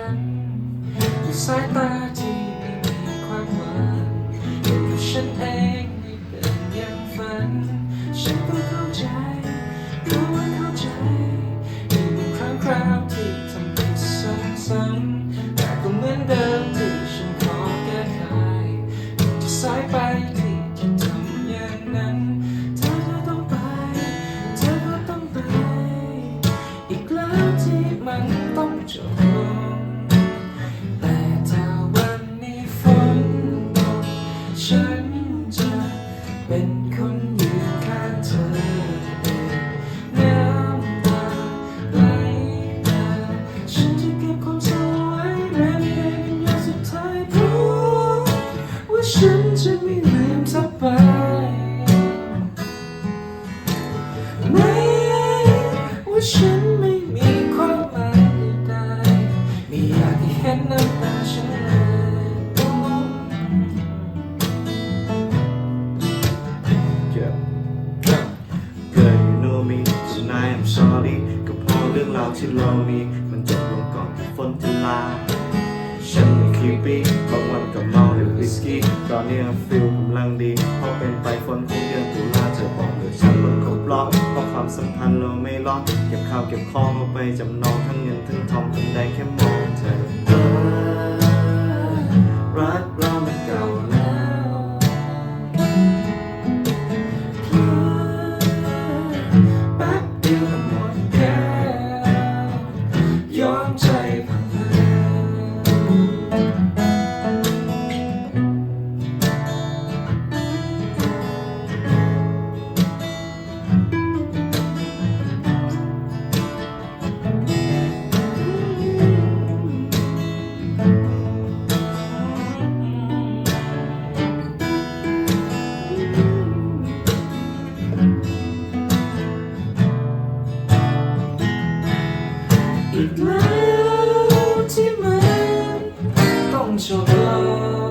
ด้วยสายตาที่ไม่มีความหวัมายตัวฉันเองไม่เป็นอย่างฝัน ฉันก็เข้าใจรู้ว่าเข้าใจในบางครั้งคราวที่ทำผิดซ้ำๆแต่ก็เหมือนเดิมที่ฉันขอแก้ไขจะสายไปที่จะทำอย่างนั้นเธอก็ต้องไปเธอต้องไป อีกแล้วที่มันต้องจบ เป็นคนยืนข้างเธอเองน้ำตาไหลมาฉันจะเก็บความเศร้าไว้แม้ไม่ได้เป็นยาสุดท้ายเพราะว่าฉันจะไม่ลืมเธอไปไม่ว่าฉัน ที่เรามีมันจบลงก่อนที่ฝนจะลา ฉันไม่คีปีบางวันก็เมาด้วยวิสกี้ ตอนนี้ฟิลกำลังดี เพราะเป็นไปฝนคงเดือนตุลาเธอบอกเลยฉันมันครบรอบเพราะความสัมพันธ์เราไม่รอดเก็บข้าวเก็บของเอาไปจำนองทั้งเงินทั้งทองทั้งได้แค่มองเธอ Senhor.